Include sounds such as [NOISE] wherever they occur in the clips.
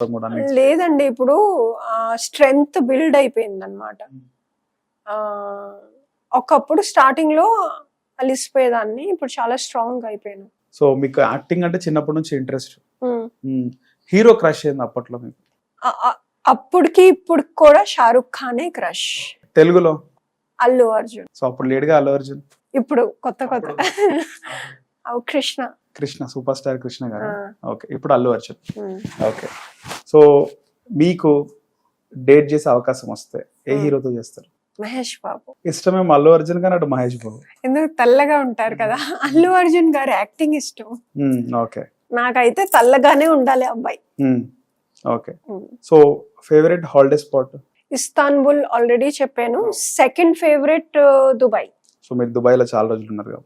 లేదండి ఇప్పుడు strength build అయిపోయింది అనమాట ఒకప్పుడు స్టార్టింగ్లో అలిసిపోయేదాన్ని ఇప్పుడు చాలా స్ట్రాంగ్ అయిపోయాను. సో మీకు యాక్టింగ్ అంటే చిన్నప్పటి నుంచి ఇంట్రెస్ట్. హీరో క్రష్ అయింది అప్పట్లో మీకు? అప్పటికి ఇప్పుడు కూడా షారుఖ్ ఖానే క్రష్ తెలుగులో? అల్లు అర్జున్. సో అప్పుడు లేడుగా అల్లు అర్జున్. ఇప్పుడు కొత్త కొత్త. [LAUGHS] Krishna. Krishna super star Krishna garu. Okay ఇప్పుడు అల్లు అర్జున్. ఓకే. సో మీకు డేట్ చేసే అవకాశం వస్తే ఏ. హీరోతో చేస్తారు? మహేష్ బాబు. ఇష్టమేమో అల్లు అర్జున్ కానీ అటు మహేష్ బాబు? ఎందుకు తెల్లగా ఉంటారు కదా? అల్లు అర్జున్ గారి యాక్టింగ్ ఇష్టం. ఓకే. నాకైతే తెల్లగానే ఉండాలి అబ్బాయి. Okay. So favourite holiday spot Istanbul already చెప్పాను. Second favourite Dubai. సో మీరు దుబాయ్లో చాలా రోజులు ఉన్నారు.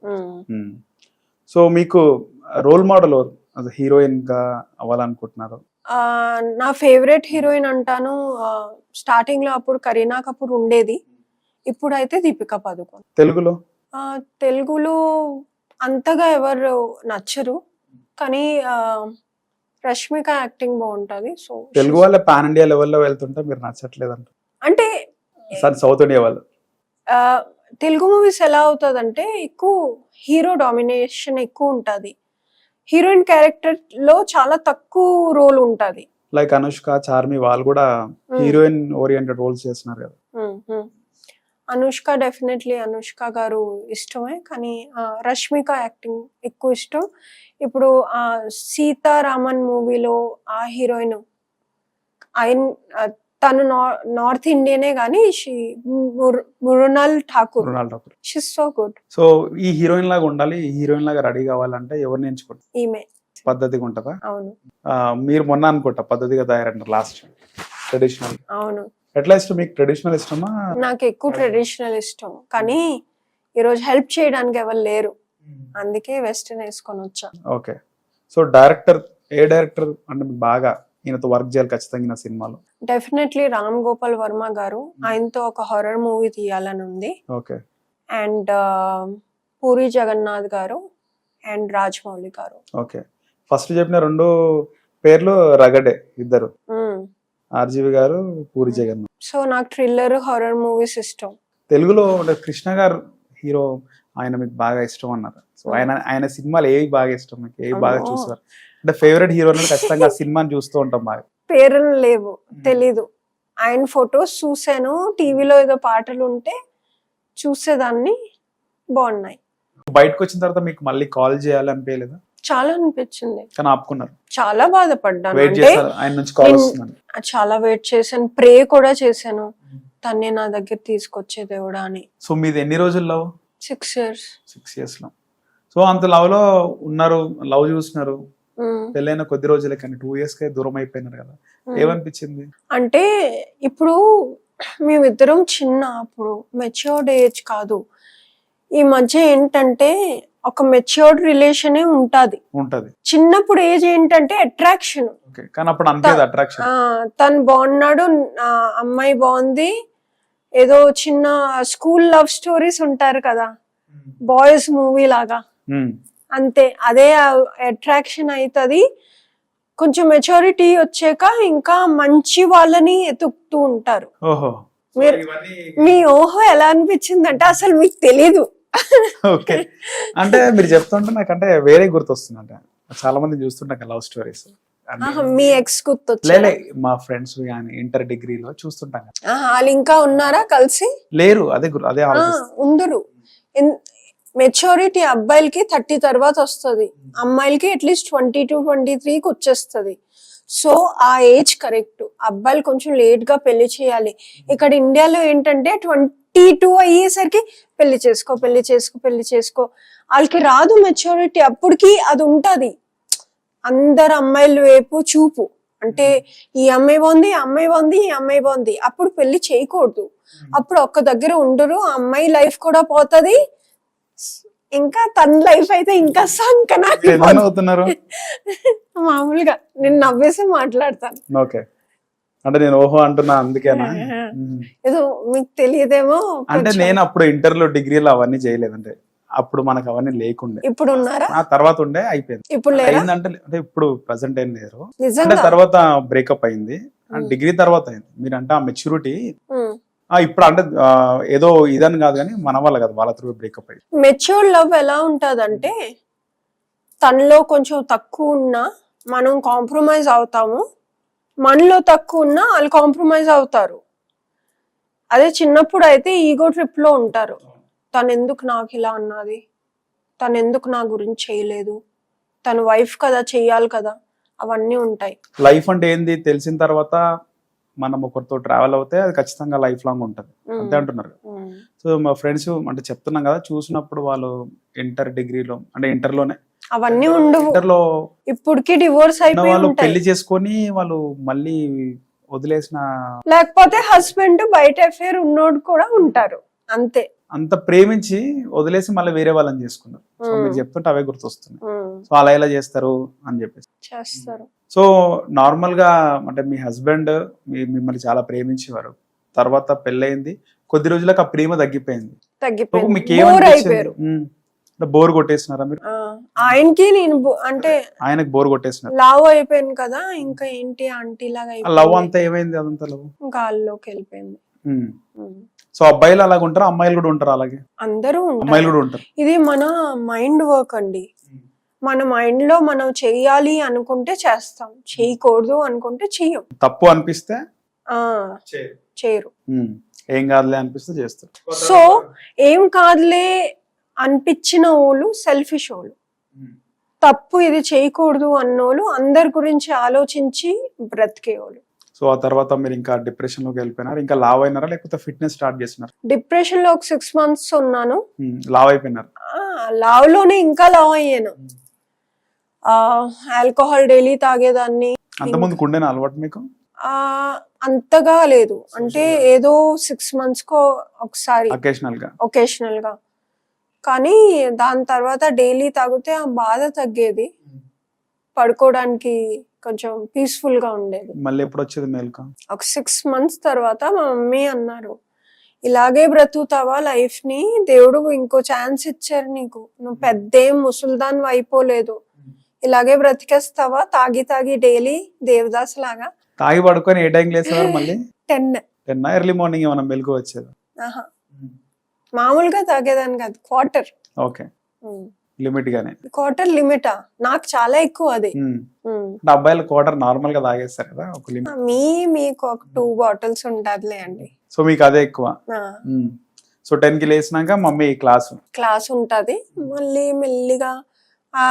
సో మీకు రోల్ మోడల్ హీరోయిన్గా అవ్వాలనుకుంటున్నారు? నా ఫేవరెట్ హీరోయిన్ అంటాను స్టార్టింగ్లో అప్పుడు కరీనా కపూర్ ఉండేది. ఇప్పుడు అయితే దీపికా పదుకోన్. తెలుగులో? తెలుగులో అంతగా ఎవరు నచ్చరు కానీ రష్మిక యాక్టింగ్ బాగుంటది సో తెలుగు వాళ్ళ పాన్ ఇండియా లెవెల్లో వెళ్తుంటే మీరు నచ్చట్లేదు అంట సౌత్ ఇండియా వాళ్ళు. తెలుగు మూవీస్ ఎలా అవుతుందంటే ఎక్కువ హీరో డామినేషన్ ఎక్కువ ఉంటుంది హీరోయిన్ క్యారెక్టర్లో చాలా తక్కువ రోల్ ఉంటుంది. లైక్ అనుష్క చార్మి వాళ్ళు కూడా హీరోయిన్ ఓరియంటెడ్ రోల్స్ చేస్తున్నారు కదా. అనుష్క డెఫినెట్లీ అనుష్క గారు ఇష్టమే కానీ రష్మిక యాక్టింగ్ ఎక్కువ ఇష్టం. ఇప్పుడు ఆ సీతారామన్ మూవీలో ఆ హీరోయిన్ ఆయన తను నార్త్ ఇండియనే కానీ she Mrunal Thakur. Ronald Thakur. She so good so ఈ హీరోయిన్ లాగా ఉండాలి ఈ హీరోయిన్ లాగా రెడీ కావాలంటే ఎవరిని ఎంచుకుంటారు ఈమె. పద్ధతిగా ఉంటుందా? అవును. మీరు మొన్న అనుకుంటా పద్ధతిగా తయారన్నారు లాస్ట్. ట్రెడిషనల్ అవును. ఎట్లా ఇష్టం మీకు? ట్రెడిషనల్ ఇష్టమా? నాకు ఎక్కువ ట్రెడిషనల్ ఇష్టం. కానీ ఈరోజు హెల్ప్ చేయడానికి ఎవరు లేరు. అందుకే వెస్టర్న్ వేసుకొని వచ్చా. ఓకే. సో డైరెక్టర్ ఏ డైరెక్టర్? అంటే బాగా ఈయనతో వర్క్ చేయాలి ఖచ్చితంగా నా సినిమాలో. డెఫినెట్లీ రామ్ గోపాల్ వర్మ గారు ఆయనతో ఒక హారర్ మూవీ తీయాలని ఉంది. ఓకే అండ్ పూరి జగన్నాథ్ గారు అండ్ రాజమౌళి గారు. ఓకే ఫస్ట్ చెప్పిన రెండు పేర్లు రగడే ఇద్దరు. ఆర్జీవి గారు పూరి జగన్ సో నాకు థ్రిల్లర్ హారర్ మూవీస్ ఇష్టం. తెలుగులో కృష్ణ గారు హీరో ఆయన మీకు బాగా ఇష్టం అన్నారు. సో ఆయన ఆయన సినిమాలు ఏవి బాగా ఇష్టం? మీకు ఏవి బాగా అమ్మో. అంటే ఫేవరెట్ హీరో ఖచ్చితంగా సినిమాని చూస్తూ ఉంటాం బాగా పేర్లు లేవు తెలీదు. ఆయన ఫొటోస్ చూసాను టీవీలో ఏదో పాటలు ఉంటే చూసేదాన్ని బాగున్నాయి. బయటకు వచ్చిన తర్వాత మీకు మళ్ళీ కాల్ చేయాలి అనిపించలేదా? చాలా అనిపించింది. కానీ ఆపుకున్నారు. చాలా బాధపడ్డాను. అంటే ఆయన నుంచి కాల్ చాలా వెయిట్ చేశాను ప్రే కూడా చేశాను. తన్నే నా దగ్గర తీసుకొచ్చే దేవుడా అని. సో మీది ఎన్ని రోజులు లవ్ సిక్స్ ఇయర్స్ సిక్స్ ఇయర్స్లో సో అంత లవ్లో ఉన్నారు లవ్ చూస్తున్నారు. పెళ్ళైన కొద్ది రోజులే కానీ టూ ఇయర్స్ కే దూరం అయిపోయినారు కదా. ఏమనిపించింది? అంటే ఇప్పుడు మేమిద్దరం చిన్న అప్పుడు మెచ్యూర్డ్ ఏజ్ కాదు. ఈ మధ్య ఏంటంటే ఒక మెచ్యూర్డ్ రిలేషనే ఉంటది. ఉంటది. చిన్నప్పుడు ఏజ్ ఏంటంటే అట్రాక్షన్ తను బాగున్నాడు అమ్మాయి బాగుంది. ఏదో చిన్న స్కూల్ లవ్ స్టోరీస్ ఉంటారు కదా. బాయ్స్ మూవీ లాగా. అంతే అదే అట్రాక్షన్ అవుతుంది కొంచెం మెచ్యూరిటీ వచ్చాక ఇంకా మంచి వాళ్ళని ఎతుకుతూ ఉంటారు. ఓహో. మీరు మీ ఓహో ఎలా అనిపించింది అంటే అసలు మీకు తెలీదు. ఓకే. అంటే మీరు చెప్తుంటే నాకంటే వేరే గుర్తొస్తుంది అంటే చాలా మంది చూస్తుంటాం లవ్ స్టోరీస్. మీ ఎక్స్ గుర్తొచ్చా లేలే మా ఫ్రెండ్స్ కానీ ఇంటర్ డిగ్రీలో చూస్తుంటాం వాళ్ళు ఇంకా ఉన్నారా కలిసి? లేరు అదే గుర్- అదే ఉండరు మెచ్యూరిటీ అబ్బాయిలకి థర్టీ తర్వాత వస్తుంది. అమ్మాయిలకి అట్లీస్ట్ ట్వంటీ టూ ట్వంటీ త్రీకి వచ్చేస్తుంది. సో ఆ ఏజ్ కరెక్ట్. అబ్బాయిలు కొంచెం లేట్గా పెళ్ళి చేయాలి. ఇక్కడ ఇండియాలో ఏంటంటే ట్వంటీ టూ అయ్యేసరికి పెళ్ళి చేసుకో పెళ్ళి చేసుకో పెళ్ళి చేసుకో. వాళ్ళకి రాదు మెచ్యూరిటీ. అప్పటికి అది ఉంటుంది. అందరు అమ్మాయిల వైపు చూపు. అంటే ఈ అమ్మాయి బాగుంది ఈ అమ్మాయి బాగుంది ఈ అమ్మాయి బాగుంది. అప్పుడు పెళ్ళి చేయకూడదు. అప్పుడు ఒక్క దగ్గర ఉండరు. ఆ అమ్మాయి లైఫ్ కూడా పోతుంది. ఇంకా తన లైఫ్ అయితే ఇంకా అవుతున్నారు మామూలుగా నేను నవ్వేసి మాట్లాడతాను. ఓకే. అంటే నేను ఓహో అంటున్నా అందుకేనా. ఏదో మీకు తెలియదేమో అంటే. నేను అప్పుడు ఇంటర్లో డిగ్రీలో అవన్నీ చేయలేదు. అంటే అప్పుడు మనకు అవన్నీ లేకుండే. ఇప్పుడు ఉన్నారా? ఆ తర్వాత ఉండే అయిపోయింది. ఇప్పుడు అయిందంటే అంటే ఇప్పుడు ప్రజెంట్ ఏం లేరు. అంటే తర్వాత బ్రేకప్ అయింది. డిగ్రీ తర్వాత అయింది. మీరు అంటే ఆ మెచ్యూరిటీ. ఇప్పుడు అంటే ఏదో ఇదని కాదు కానీ మన వల్ల కదా వాళ్ళ త్రూ బ్రేకప్ అయింది మెచ్యూర్ లవ్ ఎలా ఉంటదంటే తనలో కొంచెం తక్కువ ఉన్నా మనం కాంప్రమైజ్ అవుతాము. మనలో తక్కువ ఉన్నా వాళ్ళు కాంప్రమైజ్ అవుతారు. అదే చిన్నప్పుడు అయితే ఈగో ట్రిప్లో ఉంటారు. తను ఎందుకు నాకు ఇలా అన్నది? తను ఎందుకు నా గురించి చేయలేదు? తన వైఫ్ కదా చెయ్యాలి కదా? అవన్నీ ఉంటాయి. లైఫ్ అంటే ఏంది? తెలిసిన తర్వాత మనం ఒకరితో ట్రావెల్ అవుతే అది ఖచ్చితంగా లైఫ్ లాంగ్ ఉంటుంది. అంతే అంటున్నారు. సో మా ఫ్రెండ్స్ అంటే చెప్తున్నాం కదా చూసినప్పుడు వాళ్ళు ఇంటర్ డిగ్రీలో అంటే ఇంటర్లోనే అవన్నీ ఉండవు. ఇంటర్లో ఇప్పటికి డివోర్స్ అయిపోయి వాళ్ళు పెళ్ళి చేసుకొని వాళ్ళు మళ్ళీ వదిలేసిన లేకపోతే హస్బెండ్ బయట అఫేర్ ఉన్నోడు కూడా ఉంటారు. అంతే. అంత ప్రేమించి వదిలేసి మళ్ళీ వేరే వాళ్ళని చేసుకున్నారు. సో. మీరు చెప్తుంటే అవే గుర్తొస్తున్నాయి. సో అలా ఎలా చేస్తారు అని చెప్పేసి. చేస్తారు. సో నార్మల్గా అంటే మీ హస్బెండ్ మిమ్మల్ని చాలా ప్రేమించేవారు. తర్వాత పెళ్ళయింది. కొద్ది రోజులకు ఆ ప్రేమ తగ్గిపోయింది. సో తగ్గిపోయింది మీకు బోర్ కొట్టేసినారా మీరు? ఆయనకి నేను అంటే ఆయనకు బోర్ కొట్టేసినారు. లావ్ అయిపోయాను కదా ఇంకా ఏంటి ఆంటీ లాగా లవ్ అయిపోయింది. అంతా ఏమైంది? అదంతా లవ్? ఇంకా వాళ్ళలోకి వెళ్ళిపోయింది. సో అబ్బాయిలు అలాగ ఉంటారు అమ్మాయిలు కూడా ఉంటారు అలాగే? అందరూ అమ్మాయిలు కూడా ఉంటారు. ఇది మన మైండ్ వర్క్ అండి. మన మైండ్లో మనం చెయ్యాలి అనుకుంటే చేస్తాం. చేయకూడదు అనుకుంటే చెయ్యం. తప్పు అనిపిస్తే ఆ చేయరు. ఏం కాదులే అనిపిస్తే చేస్తారు. సో ఏం కాదులే అనిపించిన వాళ్ళు సెల్ఫిష్ వాళ్ళు. తప్పు ఇది చేయకూడదు అన్నోళ్ళు అందరి గురించి ఆలోచించి బ్రతికేవాళ్ళు సో ఆ తర్వాత మీరు ఇంకా డిప్రెషన్లోకి వెళ్ళిపోయినారు? ఇంకా లావ్ అయినారా? లేకపోతే ఫిట్నెస్ స్టార్ట్ చేసినారు? డిప్రెషన్లో ఒక సిక్స్ మంత్స్ ఉన్నాను. లావ్ అయిపోయినారు? లావ్లోనే ఇంకా లావ్ అయ్యాను. ఆల్కహాల్ డైలీ తాగేదాన్ని. అంతకుముందు ఉండేనా అలవాటు మీకు? అంతగా లేదు. అంటే ఏదో సిక్స్ మంత్స్ కో ఒకసారి గా. ఒకేషనల్గా. కానీ దాని తర్వాత డైలీ తాగితే ఆ బాధ తగ్గేది. పడుకోవడానికి కొంచెం పీస్ఫుల్గా ఉండేది. మళ్ళీ ఎప్పుడు వచ్చేది మేల్కా? ఒక సిక్స్ మంత్స్ తర్వాత మా మమ్మీ అన్నారు ఇలాగే బ్రతుకుతావా లైఫ్ని దేవుడు ఇంకో ఛాన్స్ ఇచ్చారు నీకు. నువ్వు పెద్దేం ముసల్దాన్ అయిపోలేదు. ఇలాగే బ్రతికేస్తావా? తాగి తాగి డైలీ దేవదాస్ లాగా? తాగి పడుకొని ఏ టైం లేసేవారు మళ్ళీ? టెన్. టెన్ ఎర్లీ మార్నింగ్ ఏమైనా మెలకు వచ్చేది? ఆహా. మామూలుగా తాగేదాన్ని కాదు క్వార్టర్. ఓకే. లిమిట్ గానే క్వార్టర్ లిమిటా? నాకు చాలా ఎక్కువ అది. అబ్బాయిలు క్వార్టర్ నార్మల్గా తాగేస్తారు కదా ఒక లిమిట్. మీ మీకు ఒక టూ బాటిల్స్ ఉంటదిలే అండి. సో మీకు అదే ఎక్కువ. సో టెన్కి లేసినాక మమ్మీ క్లాస్. క్లాస్ ఉంటది. మళ్ళీ మెల్లిగా ఆ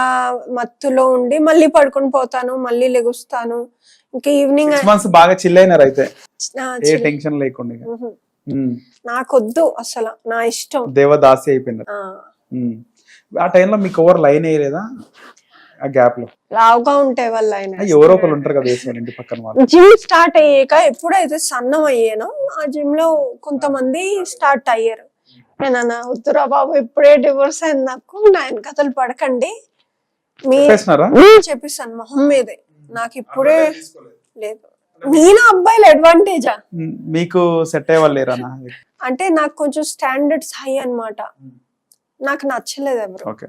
మత్తులో ఉండి మళ్ళీ పడుకొని పోతాను మళ్ళీ లెగుస్తాను. ఇంకా ఈవినింగ్ మంత్స్ బాగా చిల్ అయినారు అయితే. ఏ టెన్షన్ లేకుండా. నాకొద్దు అసలు నా ఇష్టం. దేవదాసి అయిపోయినారు. ఆ, టైంలో మీకు ఎవరు లైన్ వేయలేదా? ఆ గ్యాప్లో. లావుగా ఉంటే వాళ్ళ ఆయన ఆ, ఎవరో ఒకరు ఉంటారు కదా వేసేవాళ్ళు ఇంటి పక్కన వాళ్ళు. జిమ్ స్టార్ట్ అయ్యాక ఎప్పుడైతే సన్నం అయ్యానో ఆ జిమ్లో కొంతమంది స్టార్ట్ అయ్యారు. నేను వద్దురా బాబు ఇప్పుడే డివోర్స్ అయింది నాకు. నా కథలు పడకండి. చెప్పిస్తాను. మొహం మీదే. నాకు ఇప్పుడే లేదు. నేను అబ్బాయిల అడ్వాంటేజా మీకు సెట్ అయ్యే వాళ్ళు లేరా అంటే నాకు కొంచెం స్టాండర్డ్స్ హై అన్నమాట. నాకు నచ్చలేదు ఎవరు. ఓకే.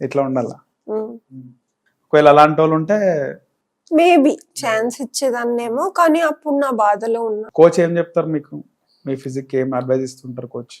ఇట్లా ఉండాలా. ఒకవేళ అలాంటి వాళ్ళు ఉంటే మేబీ ఛాన్స్ ఇచ్చేదాన్నేమో కానీ అప్పుడు నా బాధలో ఉన్నా. కోచ్ ఏం చెప్తారు మీకు? మీ ఫిజిక్ ఏం అడ్వైజ్ ఇస్తుంటారు కోచ్